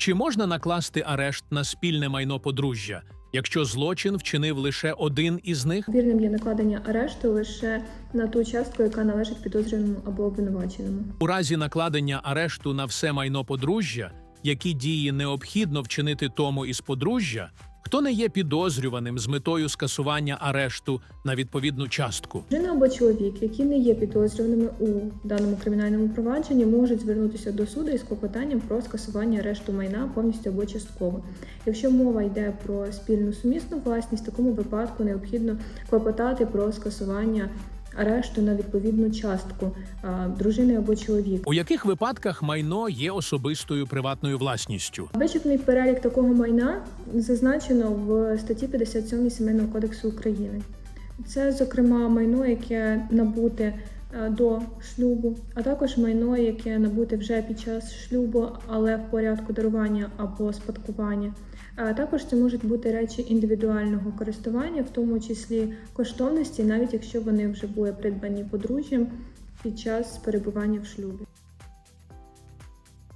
Чи можна накласти арешт на спільне майно подружжя, якщо злочин вчинив лише один із них? Вірним є накладення арешту лише на ту частку, яка належить підозрюваному або обвинуваченому. У разі накладення арешту на все майно подружжя, які дії необхідно вчинити тому із подружжя, хто не є підозрюваним з метою скасування арешту на відповідну частку. Дружина або чоловік, які не є підозрюваними у даному кримінальному провадженні, можуть звернутися до суду із клопотанням про скасування арешту майна повністю або частково. Якщо мова йде про спільну сумісну власність, в такому випадку необхідно клопотати про скасування арешту на відповідну частку дружини або чоловіка. У яких випадках майно є особистою приватною власністю? Вичерпний перелік такого майна зазначено в статті 57 Сімейного кодексу України. Це, зокрема, майно, яке набуте до шлюбу, а також майно, яке набуте вже під час шлюбу, але в порядку дарування або спадкування. А також це можуть бути речі індивідуального користування, в тому числі коштовності, навіть якщо вони вже були придбані подружжям під час перебування в шлюбі.